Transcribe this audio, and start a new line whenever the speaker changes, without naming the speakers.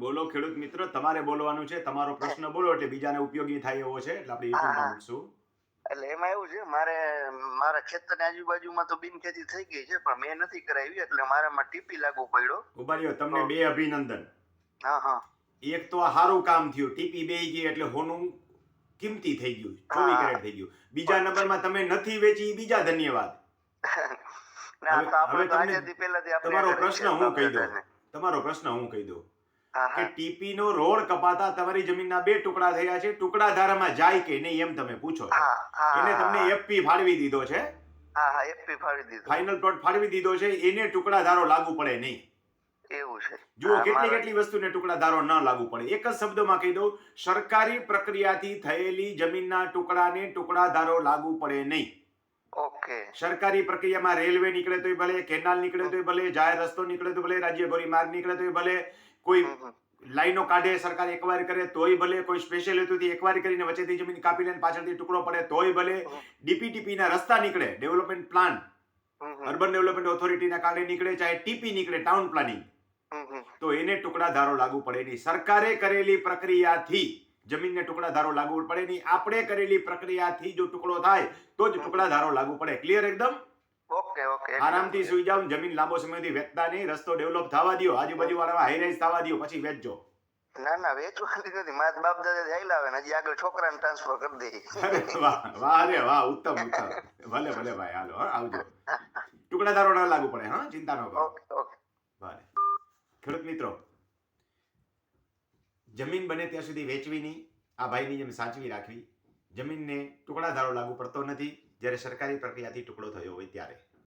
બોલો ખેડૂત મિત્ર તમારે બોલવાનું છે તમારો પ્રશ્ન બોલો એટલે બીજાને ઉપયોગી થાય એવો છે એટલે આપણે યુટ્યુબમાં
હા.
મૂકશું.
એટલે એમાં એવું છે મારે મારા ખેતરની આજુબાજુમાં તો બિનખેતી થઈ ગઈ છે પણ મેં નથી કરાવી એટલે મારામાં ટીપી લાગુ પડ્યો.
ઊભા તમને બે અભિનંદન.
હા હા.
એક તો આ સારું કામ થયું ટીપી બે ગઈ એટલે હોનું કિંમતી થઈ ગયું ચોવી કેરેટ થઈ ગયું. બીજા નંબરમાં તમે નથી વેચી બીજા ધન્યવાદ. હવે- તમને તમારો પ્રશ્ન હું કહી દઉં. તમારો પ્રશ્ન હું કહી દઉં. કે ટીપી નો રોડ કપાતા તમારી જમીનના બે ટુકડા થયા છે ટુકડા ધારામાં જાય કે નહીં એમ તમે પૂછો એને તમને એફપી ફાળવી દીધો છે. ફાઇનલ પ્લોટ ફાળવી દીધો. છે એને ટુકડા ધારો લાગુ પડે નહીં.
એવું છે.
જુઓ કેટલી કેટલી વસ્તુને ટુકડા ધારો ન લાગુ પડે. એક જ શબ્દમાં કહી દઉં સરકારી પ્રક્રિયાથી થયેલી જમીનના ટુકડાને ટુકડા ધારો લાગુ પડે નહીં.
ઓકે
સરકારી પ્રક્રિયામાં રેલવે નીકળે તોય ભલે કેનાલ નીકળે તોય ભલે જાહેર રસ્તો નીકળે તો ભલે રાજ્ય ધોરીમાર્ગ નીકળે તોય ભલે કોઈ. લાઈનો કાઢે સરકાર એકવાર કરે તોય ભલે કોઈ સ્પેશિયલ હેતુથી એકવાર કરીને વચ્ચેથી જમીન કાપી લે પાછળથી ટુકડો પડે તોય ભલે ડીપીટીપી ના રસ્તા નીકળે ડેવલપમેન્ટ પ્લાન. અર્બન ડેવલપમેન્ટ ઓથોરિટીના કારણે નીકળે ચાહે ટીપી નીકળે ટાઉન પ્લાનિંગ. તો એને ટુકડા ધારો લાગુ પડે નહીં સરકારે કરેલી પ્રક્રિયાથી જમીનને ટુકડાધારો લાગુ પડે નહીં. આપણે કરેલી પ્રક્રિયાથી જો ટુકડો થાય તો જ ટુકડાધારો લાગુ પડે. ક્લિયર એકદમ?
Okay okay.
આરામથી સુઈ જાઓ જમીન લાંબો સમયથી વેચતા નહીં. રસ્તો ડેવલપ થવા દો આજુબાજુ વાળા હાઈરાઈઝ થવા દો પછી વેચજો.
ના ના વેચવાની નથી. મારા બાપ દાદા જઈ લાવે ને હજી આગળ છોકરાને ટ્રાન્સફર કરી દે.
વાહ વાહ અરે વાહ ઉત્તમ ઉત્તમ. ભલે ભલે ભાઈ હાલો હા આવજો. ટુકડા ધારો ન લાગુ પડે હા ચિંતા ન કરો.
Okay okay.
ભલે. ખેડૂત મિત્રો જમીન બને ત્યાં સુધી વેચવી નહીં. આ ભાઈની જેમ સાચવી રાખવી. જમીનને ટુકડાધારો લાગુ પડતો નથી. જ્યારે સરકારી પ્રક્રિયાથી ટુકડો થયો હોય ત્યારે.